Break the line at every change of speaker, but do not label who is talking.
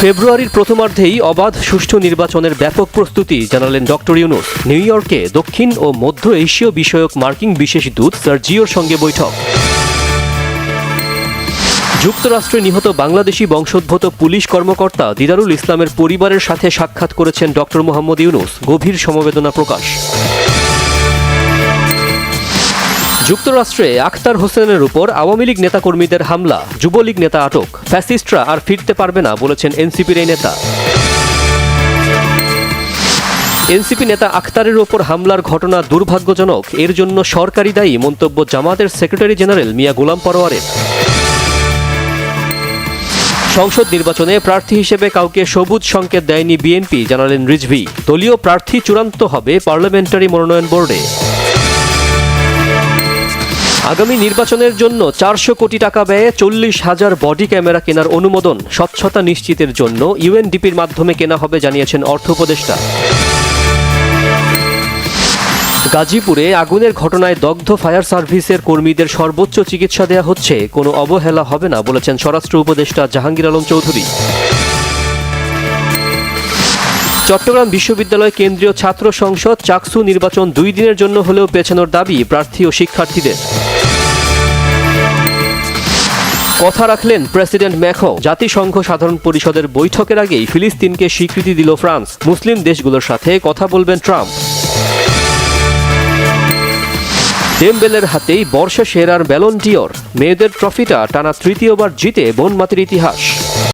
ফেব্রুয়ারির প্রথমার্ধেই অবাধ সুষ্ঠু নির্বাচনের ব্যাপক প্রস্তুতি জানালেন ডক্টর ইউনুস। নিউ ইয়র্কে দক্ষিণ ও মধ্য এশীয় বিষয়ক মার্কিন বিশেষ দূত সার্জিওর সঙ্গে বৈঠক। যুক্তরাষ্ট্রে নিহত বাংলাদেশি বংশোদ্ভূত পুলিশ কর্মকর্তা দিদারুল ইসলামের পরিবারের সাথে সাক্ষাৎ করেছেন ডক্টর মোহাম্মদ ইউনুস। গভীর সমবেদনা প্রকাশ। যুক্তরাষ্ট্রে আখতার হোসেনের উপর আওয়ামী লীগ নেতাকর্মীদের হামলা। যুবলীগ নেতা আটক। ফ্যাসিস্টরা আর ফিরতে পারবে না, বলেছেন এনসিপির এই নেতা। এনসিপি নেতা আখতারের ওপর হামলার ঘটনা দুর্ভাগ্যজনক। এর জন্য সরকারি দায়ী মন্তব্য জামাতের সেক্রেটারি জেনারেল মিয়া গোলাম পরোয়ারের। সংসদ নির্বাচনে প্রার্থী হিসেবে কাউকে সবুজ সংকেত দেয়নি বিএনপি, জানালেন রিজভি। দলীয় প্রার্থী চূড়ান্ত হবে পার্লামেন্টারি মনোনয়ন বোর্ডে। আগামী নির্বাচনের জন্য চারশো কোটি টাকা ব্যয়ে চল্লিশ হাজার বডি ক্যামেরা কেনার অনুমোদন স্বচ্ছতা নিশ্চিতের জন্য ইউএনডিপির মাধ্যমে কেনা হবে, জানিয়েছেন অর্থ উপদেষ্টা। গাজীপুরে আগুনের ঘটনায় দগ্ধ ফায়ার সার্ভিসের কর্মীদের সর্বোচ্চ চিকিৎসা দেয়া হচ্ছে। কোনো অবহেলা হবে না, বলেছেন স্বরাষ্ট্র উপদেষ্টা জাহাঙ্গীর আলম চৌধুরী। চট্টগ্রাম বিশ্ববিদ্যালয় কেন্দ্রীয় ছাত্র সংসদ চাকসু নির্বাচন দুই দিনের জন্য হলেও পেছানোর দাবি প্রার্থী ও শিক্ষার্থীদের। কথা রাখলেন প্রেসিডেন্ট ম্যাখো। জাতিসংঘ সাধারণ পরিষদের বৈঠকের আগেই ফিলিস্তিনকে স্বীকৃতি দিল ফ্রান্স। মুসলিম দেশগুলোর সাথে কথা বলবেন ট্রাম্প। ডেমবেলের হাতেই বর্ষা সেরার ব্যালন্টিওর মেয়েদের ট্রফিটা টানা তৃতীয়বার জিতে বনমাতির ইতিহাস।